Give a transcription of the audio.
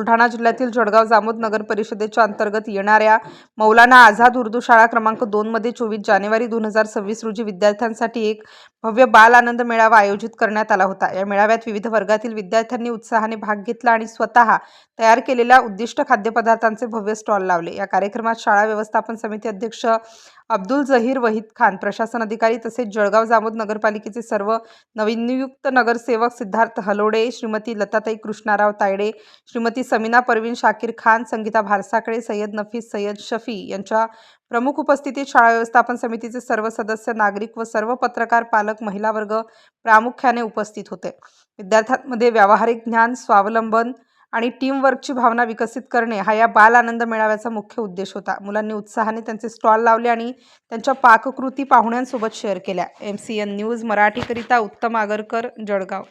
Buldhana जिल्ह्यातील जळगाव जामोद नगर परिषदेच्या अंतर्गत येणाऱ्या मौलाना आझाद उर्दू शाळा क्रमांक दोनमध्ये चोवीस जानेवारी दोन हजार सव्वीस रोजी विद्यार्थ्यांसाठी एक भव्य बाल आनंद मेळावा आयोजित करण्यात आला होता. या मेळाव्यात विविध वर्गातील विद्यार्थ्यांनी उत्साहाने भाग घेतला आणि स्वतः तयार केलेल्या उद्दिष्ट खाद्यपदार्थांचे भव्य स्टॉल लावले. या कार्यक्रमात शाळा व्यवस्थापन समिती अध्यक्ष अब्दुल जहीर वहीद खान प्रशासन अधिकारी तसेच जळगाव जामोद नगरपालिकेचे सर्व नवीन नियुक्त नगरसेवक सिद्धार्थ हलोडे श्रीमती लताताई कृष्णाराव तायडे श्रीमती समीना परवीन शाकीर खान संगीता भारसाकडे सय्यद नफीस सय्यद शफी यांच्या प्रमुख उपस्थितीत शाळा व्यवस्थापन समितीचे सर्व सदस्य नागरिक व सर्व पत्रकार पालक महिला वर्ग प्रामुख्याने उपस्थित होते. विद्यार्थ्यांमध्ये व्यावहारिक ज्ञान स्वावलंबन आणि टीमवर्कची भावना विकसित करणे हा या बाल आनंद मेळाव्याचा मुख्य उद्देश होता. मुलांनी उत्साहाने त्यांचे स्टॉल लावले आणि त्यांच्या पाककृती पाहुण्यांसोबत शेअर केल्या. एम सी एन न्यूज मराठीकरिता उत्तम आगरकर जळगाव.